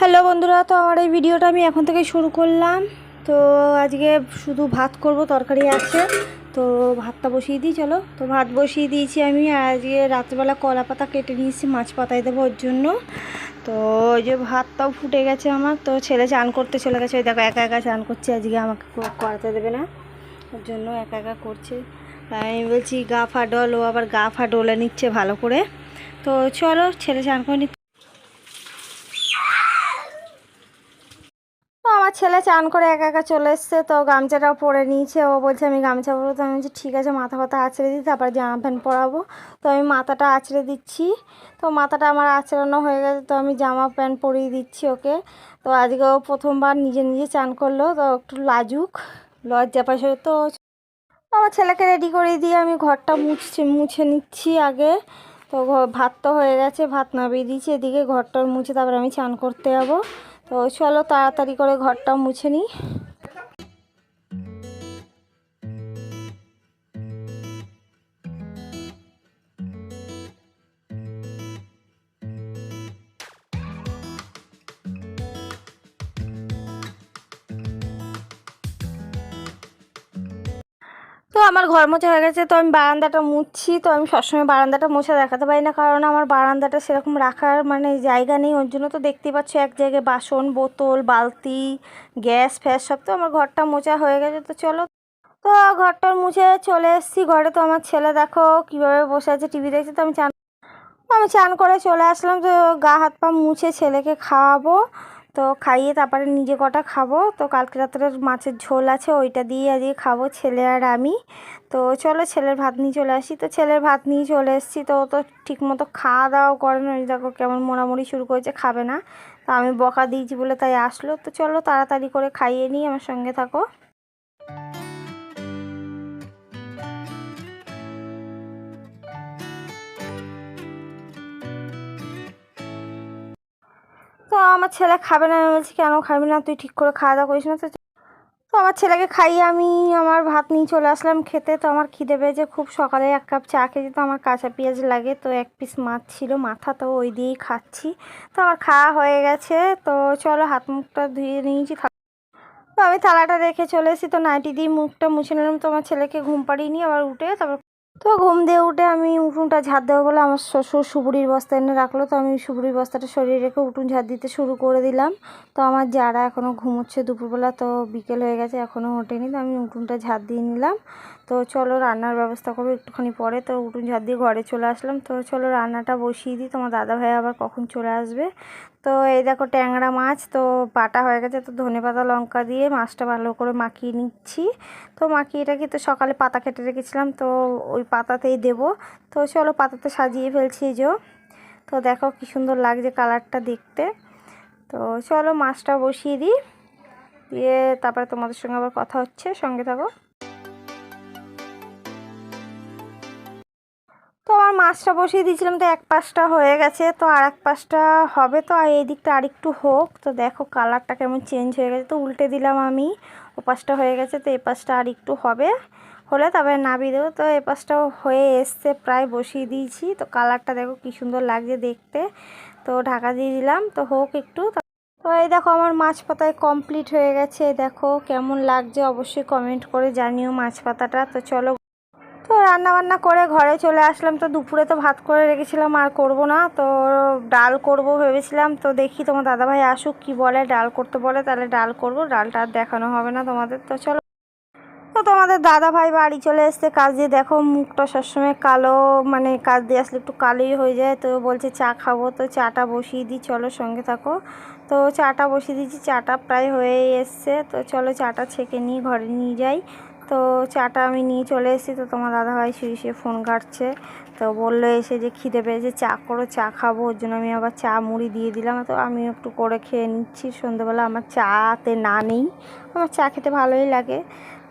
Hello বন্ধুরা, তো আমার এই ভিডিওটা আমি এখন থেকে শুরু করলাম। তো আজকে শুধু ভাত করব, তরকারি আছে। তো ভাতটা বসিয়ে দিই, চলো। তো ভাত বসিয়ে দিয়েছি আমি আজকে রাত্রেবেলা কলা পাতা কেটে নিয়েছি, মাছ পাতায় দেবো ওর জন্য। তো ওই যে ভাতটাও ফুটে গেছে আমার, তো ছেলে চান করতে চলে গেছে। ওই দেখো, একা একা চান করছে, আজকে আমাকে করাতে দেবে না। ওর জন্য একা একা করছে। আমি বলছি, গা ফা ডল ও আবার গা ফা ডলে নিচ্ছে ভালো করে। তো চলো, ছেলে চান করে নিচ্ছে তো আমার ছেলে চান করে একা একা চলে এসছে, তো গামছাটাও পরে নিয়েছে। ও বলছে, আমি গামছা পরবো? তো আমি বলছি, ঠিক আছে, মাথা ফাথা আঁচড়ে দিই, তারপর জামা প্যান্ট পরাবো। তো আমি মাথাটা আঁচড়ে দিচ্ছি। তো মাথাটা আমার আঁচড়ানো হয়ে গেছে, তো আমি জামা প্যান্ট পরিয়ে দিচ্ছি ওকে। তো আজকে ও প্রথমবার নিজে নিজে চান করল, তো একটু লাজুক, লজ্জা পাশে তো। আমার ছেলেকে রেডি করে দিয়ে আমি ঘরটা মুছছি, মুছে নিচ্ছি আগে। তো ভাত তো হয়ে গেছে, ভাত নামিয়ে দিয়েছি, এদিকে ঘরটা মুছে, তারপর আমি চান করতে যাব। তো চলো তাড়াতাড়ি করে ঘরটা মুছে নিই। তো আমার ঘর মোছা হয়ে গেছে, তো আমি বারান্দাটা মুছছি, তো আমি সবসময় বারান্দাটা মোছা দেখাতে পারি না, কারণ আমার বারান্দাটা সেরকম রাখার মানে জায়গা নেই, ওর জন্য তো দেখতেই পাচ্ছ এক জায়গায় বাসন, বোতল, বালতি, গ্যাস, ফ্যাস সব, তো আমার ঘরটা মোছা হয়ে গেছে, তো চলো। তো ঘরটা মুছে চলে এসেছি, ঘরে তো আমার ছেলে দেখো কীভাবে বসে আছে, টিভি দেখছে, তো আমি চান আমি চান করে চলে আসলাম, তো গা হাত পা মুছে ছেলেকে খাওয়াবো। তো খাইয়ে তারপরে নিজে কটা খাব। তো কালকে রাত্রের মাছের ঝোল আছে, ওইটা দিয়ে আজকে খাব ছেলে আর আমি। তো চলো ছেলের ভাত নিয়ে চলে আসি। তো ছেলের ভাত নিয়ে চলে এসেছি, তো তো ঠিক মতো খাওয়া দাওয়া করে না। দেখো কেমন মোড়ামুড়ি শুরু করেছে, খাবে না। তো আমি বকা দিয়েছি বলে তাই আসলো। তো চলো তাড়াতাড়ি করে খাইয়ে নিই, আমার সঙ্গে থাকো। তো আমার ছেলে খাবে না। আমি বলছি, কেন খাবি না? তুই ঠিক করে খাওয়া দাওয়া করিস না তো? তো আমার ছেলেকে খাইয়ে আমি আমার ভাত নিয়ে চলে আসলাম খেতে। তো আমার খিদে পেয়েছে। খুব সকালে এক কাপ চা খেয়েছি। তো আমার কাঁচা পেঁয়াজ লাগে। তো এক পিস মাছ ছিল, মাথা তো ওই দিয়েই খাচ্ছি। তো আমার খাওয়া হয়ে গেছে। তো চলো হাত মুখটা ধুয়ে নিয়েছি। তো আমি থালাটা রেখে চলে এসেছি। তো নাইটি দিয়ে মুখটা মুছে নিলাম। তো আমার ছেলেকে ঘুম পাড়িয়ে নিয়ে আবার উঠে তারপর তো ঘুম দিয়ে উঠে আমি উঠোনটা ঝাড় দেবো বলে আমার শ্বশুর সুপুরির বস্তা এনে রাখল। তো আমি সুপুরির বস্তাটা সরিয়ে রেখে উঠোন ঝাড় দিতে শুরু করে দিলাম। তো আমার যারা এখনও ঘুমোচ্ছে দুপুরবেলা তো বিকেল হয়ে গেছে এখনও ওঠেনি। তো আমি উঠোনটা ঝাড় দিয়ে নিলাম। তো চলো রান্নার ব্যবস্থা করব, একটুখানি পরে তো উঠুন ঝাড় দিয়ে ঘরে চলে আসলাম। তো চলো রান্নাটা বসিয়ে দিই, তোমার দাদা ভাই আবার কখন চলে আসবে। তো এই দেখো ট্যাংরা মাছ, তো বাটা হয়ে গেছে, তো ধনে পাতা, লঙ্কা দিয়ে মাছটা ভালো করে মাখিয়ে নিচ্ছি। তো মাখিয়ে রেখে তো সকালে পাতা কেটে রেখেছিলাম, তো ওই পাতাতেই দেবো। তো চলো পাতাতে সাজিয়ে ফেলছি যে। তো দেখো কি সুন্দর লাগছে কালারটা দেখতে। তো চলো মাছটা বসিয়ে দিই, দিয়ে তারপরে তোমাদের সঙ্গে আবার কথা হচ্ছে, সঙ্গে থাকো। আমার মাছটা বসিয়ে দিয়েছিলাম, তো এক পাশটা হয়ে গেছে, তো আর এক পাশটা হবে, তো আর এই দিকটা আরেকটু হোক, তো দেখো কালারটা কেমন চেঞ্জ হয়ে গেছে, তো উল্টে দিলাম আমি, ও পাশটা হয়ে গেছে, তো এই পাশটা আর একটু হবে, হলে তবে নাবিয়ে দেবো, তো এই পাশটাও হয়ে এসছে, প্রায় বসিয়ে দিয়েছি, তো কালারটা দেখো কি সুন্দর লাগছে দেখতে, তো ঢাকা দিয়ে দিলাম, তো হোক একটু, তো এই দেখো আমার মাছ পাতায় কমপ্লিট হয়ে গেছে, দেখো কেমন লাগছে, অবশ্যই কমেন্ট করে জানিও মাছ পাতাটা তো চলো তো রান্না বান্না করে ঘরে চলে আসলাম। তো দুপুরে তো ভাত করে রেখেছিলাম, আর করব না। তো ডাল করব ভেবেছিলাম। তো দেখি তোমার দাদাভাই আসুক, কি বলে, ডাল করতে বলে, তাহলে ডাল করব। ডালটা আর দেখানো হবে না তোমাদের। তো চলো। তো তোমাদের দাদা ভাই বাড়ি চলে এসছে, কাজ দিয়ে দেখো মুখটা সবসময় কালো মানে কাজ দিয়ে আসলে একটু কালোই হয়ে যায়। তো বলছে চা খাব, তো চাটা বসিয়ে দিই, চলো সঙ্গে থাকো। তো চাটা বসিয়ে দিয়েছি, চাটা প্রায় হয়ে এসছে। তো চলো চাটা ছেঁকে নিয়ে ঘরে নিয়ে যাই। তো চাটা আমি নিয়ে চলে এসেছি, তো তোমার দাদাভাই শুয়ে শুয়ে ফোন ঘাটছে। তো বলল এসে যে খিদে পেয়েছে, চা করো, চা খাব, ওর জন্য আমি আবার চা মুড়ি দিয়ে দিলাম। তো আমি একটু করে খেয়ে নিচ্ছি সন্ধ্যেবেলা আমার চাতে না নেই, আমার চা খেতে ভালোই লাগে।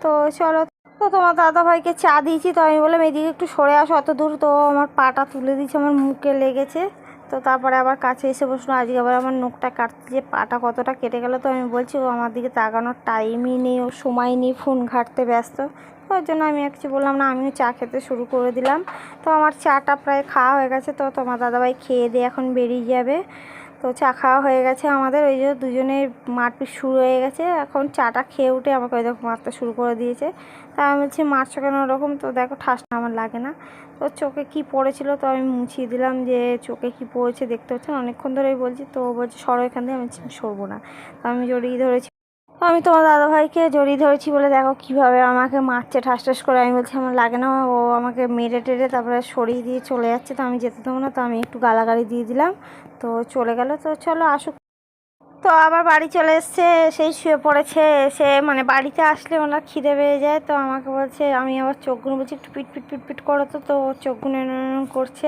তো চলো, তো তোমার দাদাভাইকে চা দিয়েছি, তো আমি বললাম, এদিকে একটু সরে আসো, অত দূর। তো আমার পাটা তুলে দিয়েছে, আমার মুখে লেগেছে। তো তারপরে আবার কাছে এসে বসল, আজকে আবার আমার নখটা কাটতে যে পাটা কতটা কেটে গেল তো আমি বলছি, ও, আমার দিকে তাকানোর টাইমই নেই, ও সময় নেই ফোন ঘাটতে ব্যস্ত। ওই জন্য আমি একটু বললাম, না, আমিও চা খেতে শুরু করে দিলাম। তো আমার চাটা প্রায় খাওয়া হয়ে গেছে, তো তোমার দাদাভাই খেয়ে দিয়ে এখন বেরিয়ে যাবে। তো চা খাওয়া হয়ে গেছে আমাদের, ওই যে দুজনের মারপিট শুরু হয়ে গেছে। এখন চাটা খেয়ে উঠে আমাকে ওই দেখো মারতে শুরু করে দিয়েছে। তা আমি বলছি, মারছো কেন? ওরকম তো দেখো ঠাসটা আমার লাগে না। তো চোখে কি পড়েছিল তো আমি মুছিয়ে দিলাম যে চোখে কি পড়েছে দেখতে পাচ্ছেন? অনেকক্ষণ ধরেই বলছি, তো বলছে, সরো এখান থেকে। আমি সরবো না। তো আমি জড়িয়ে ধরেছি আমি তোমার দাদাভাইকে জড়িয়ে ধরেছি বলে দেখো কীভাবে আমাকে মারছে ঠাস ঠাস করে। আমি বলছি, আমার লাগে না, ও আমাকে মেরে টেরে তারপরে সরিয়ে দিয়ে চলে যাচ্ছে, তো আমি যেতে দেবো না। তো আমি একটু গালাগালি দিয়ে দিলাম। তো চলে গেল। তো চলো আসুক। তো আবার বাড়ি চলে এসছে, সেই শুয়ে পড়েছে, সে মানে বাড়িতে আসলে ওনার খিদে পেয়ে যায়, তো আমাকে বলছে, আমি আবার চোখগুলো বলছি, একটু পিট পিট পিট পিট করো তো। তো চোখগুলো করছে,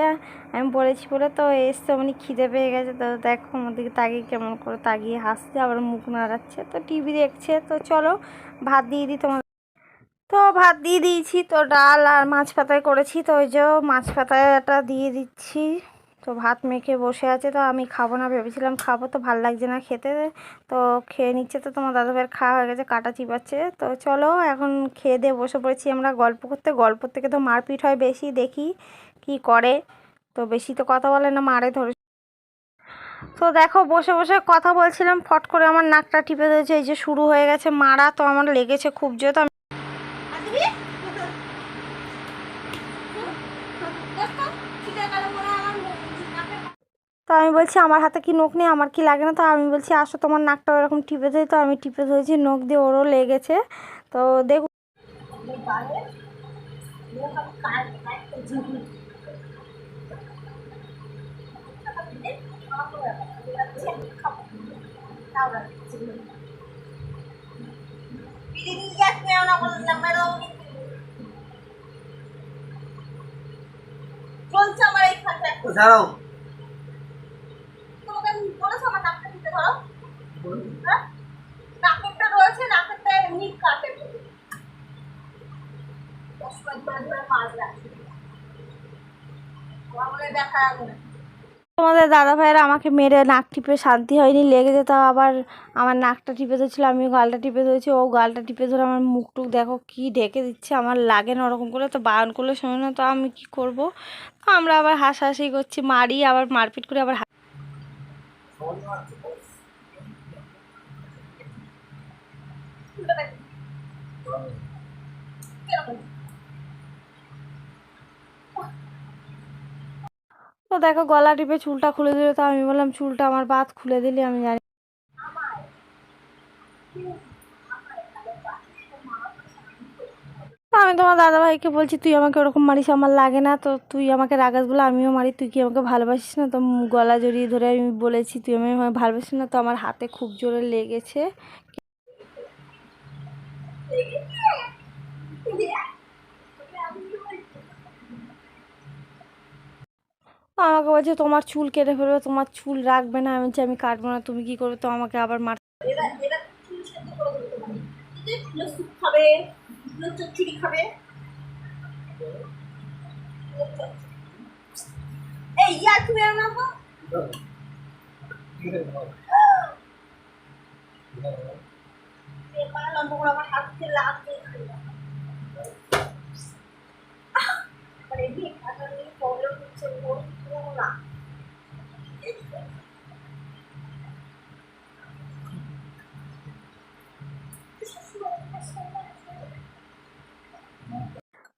আমি বলেছি বলে তো এসছে উনি খিদে পেয়ে গেছে, তো দেখো আমার দিকে তাকিয়ে কেমন করে তাকিয়ে হাসছে, আবার মুখ নাড়াচ্ছে, তো টিভি দেখছে, তো চলো ভাত দিয়ে দিই তোমার তো ভাত দিয়ে দিয়েছি, তো ডাল আর মাছ পাতায় করেছি, তো ওই যে মাছ পাতাটা দিয়ে দিচ্ছি। তো ভাত মেখে বসে আছে, তো আমি খাব না, ভেবেছিলাম খাব, তো ভালো লাগছে না খেতে। তো খেয়ে নিচ্ছে তো তোমার দাদাভাইয়ের খাওয়া হয়ে গেছে, কাটা চিপাচ্ছে। তো চলো এখন খেয়ে দিয়ে বসে পড়েছি আমরা গল্প করতে। গল্প থেকে তো মারপিট হয় বেশি, দেখি কি করে। তো বেশি তো কথা বলে না, মারে ধরে। তো দেখো বসে বসে কথা বলছিলাম, ফট করে আমার নাকটা টিপে দিয়েছে এই যে শুরু হয়ে গেছে মারা, তো আমার লেগেছে খুব জোর তো আমি বলছি, আমার হাতে কি নখ নেই? আমার কি লাগে না? তো আমি বলছি, আসো, তোমার নাকটা ওরকম টিপে ধরি তো আমি টিপে ধরেছি, নখ দিয়ে ওরও লেগেছে। তো দেখ। চলছে দাঁড়াও। তোমাকে বলেছ আমার নাকটা দিতে ধরো হ্যাঁ? নাকেরটা রয়েছে নাকেরটা এমনি কাটে। দশ মিনিট ধরে ধরে মাছ রাখছি আমার দেখা যাবে না তোমাদের দাদা ভাইয়েরা আমাকে মেরে নাক টিপে শান্তি হয়নি, লেগে যেত। আবার আমার নাকটা টিপে ধরছিল, আমি গালটা টিপে ধরেছি, ও গালটা টিপে ধরে আমার মুখ টুক দেখো কি ঢেকে দিচ্ছে, আমার লাগে না ওরকম করে। তো বারণ করলে শোনে না, তো আমি কি করব? তো আমরা আবার হাসাহাসি করছি, মারি, আবার মারপিট করে আবার চুলটা তো দেখো গলা টিপে চুলটা খুলে দিল, তো আমি বললাম, চুলটা আমার বাদ খুলে দিলি, আমি জানি আমি তোমার দাদাভাইকে বলছি, তুই আমাকে ওরকম মারিস, আমার লাগে না, তো তুই আমাকে রাগাস বলে আমিও মারি, তুই কি আমাকে ভালোবাসিস না? তো গলা জড়িয়ে ধরে আমি বলেছি, তুই আমি আমাকে ভালোবাসিস না, তো আমার হাতে খুব জোরে লেগেছে। আমাকে বলছে, তোমার চুল কেটে ফেলবে, তোমার চুল রাখবে না। আমি বলছি, আমি কাটবো না, তুমি কি করবে? তো আমাকে আবার মার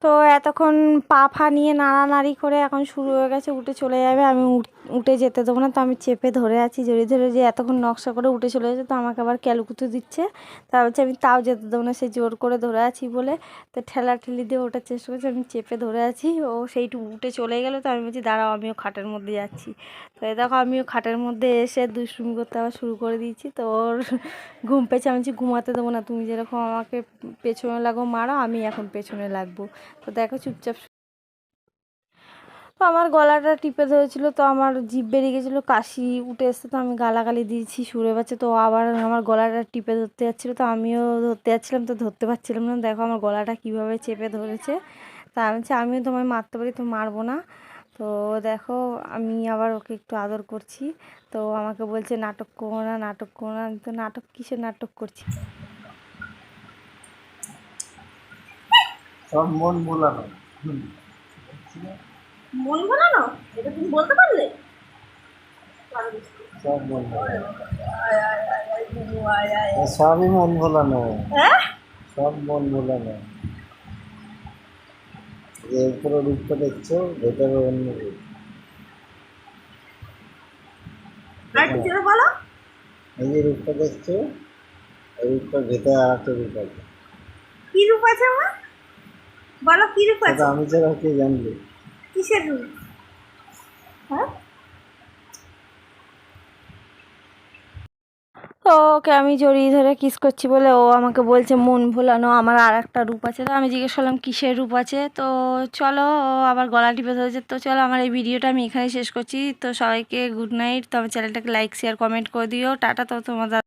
তো এতক্ষণ পা ফা নিয়ে নাড়ানাড়ি করে এখন শুরু হয়ে গেছে, উঠে চলে যাবে, আমি উঠ- উঠে যেতে দেবো না, তো আমি চেপে ধরে আছি জড়িয়ে ধরে যে এতক্ষণ নকশা করে উঠে চলে যাচ্ছে তো আমাকে আবার ক্যালকুতো দিচ্ছে। তা বলছে, আমি তাও যেতে দেবো না, সে জোর করে ধরে আছি বলে। তো ঠেলা ঠেলি দিয়ে ওঠার চেষ্টা করছে, আমি চেপে ধরে আছি, ও সেইটু উঠে চলে গেলো, তো আমি বলছি, দাঁড়াও, আমিও খাটের মধ্যে যাচ্ছি। তো এই দেখো, আমিও খাটের মধ্যে এসে দুষ্টুমি করতে আবার শুরু করে দিয়েছি, তো ওর ঘুম পেয়েছে, আমি বলছি, ঘুমাতে দেবো না, তুমি যেরকম আমাকে পেছনে লাগো, মারো, আমি এখন পেছনে লাগবো। তো দেখো, চুপচাপ তো আমার গলাটা টিপে ধরেছিল, তো আমার জিভ বেরিয়ে গেছিল, কাশি উঠে এসছে, তো আমি গালাগালি দিয়েছি, সুরে বাচ্চা তো আবার আমার গলাটা টিপে ধরতে যাচ্ছিল, তো আমিও ধরতে যাচ্ছিলাম, তো ধরতে পারছিলাম না, দেখো আমার গলাটা কীভাবে চেপে ধরেছে, তা আমি আমিও তোমায় মারতে পারি, তো মারবো না। তো দেখো, আমি আবার ওকে একটু আদর করছি, তো আমাকে বলছে, নাটক করো না, নাটক করো না। তো নাটক, কিসের নাটক করছি? সব মন। মন বানানো এটা তুমি বলতে পারলে? ভোলানো আর সবই মন ভোলানো হ্যাঁ? সব মন ভোলানো এর উপরে রূপটা দেখছ ভেতরে অন্য রূপ। বলো? এই যে রূপটা দেখছ এই রূপটার ভেতরে আর একটা রূপ আছে। কি রূপ আছে আমার বলো কি রূপ আছে? আমি ছাড়া কে জানবে। কিসের রূপ হ্যাঁ? ওকে আমি জড়িয়ে ধরে কিস করছি বলে ও আমাকে বলছে, মন ভোলানো, আমার আর একটা রূপ আছে। তো আমি জিজ্ঞেস করলাম, কিসের রূপ আছে? তো চলো, ও আবার গলা টিপে ধরেছে। তো চলো, আমার এই ভিডিওটা আমি এখানে শেষ করছি। তো সবাইকে গুড নাইট তো আমার চ্যানেলটাকে লাইক শেয়ার কমেন্ট করে দিও। টাটা তো তোমাদের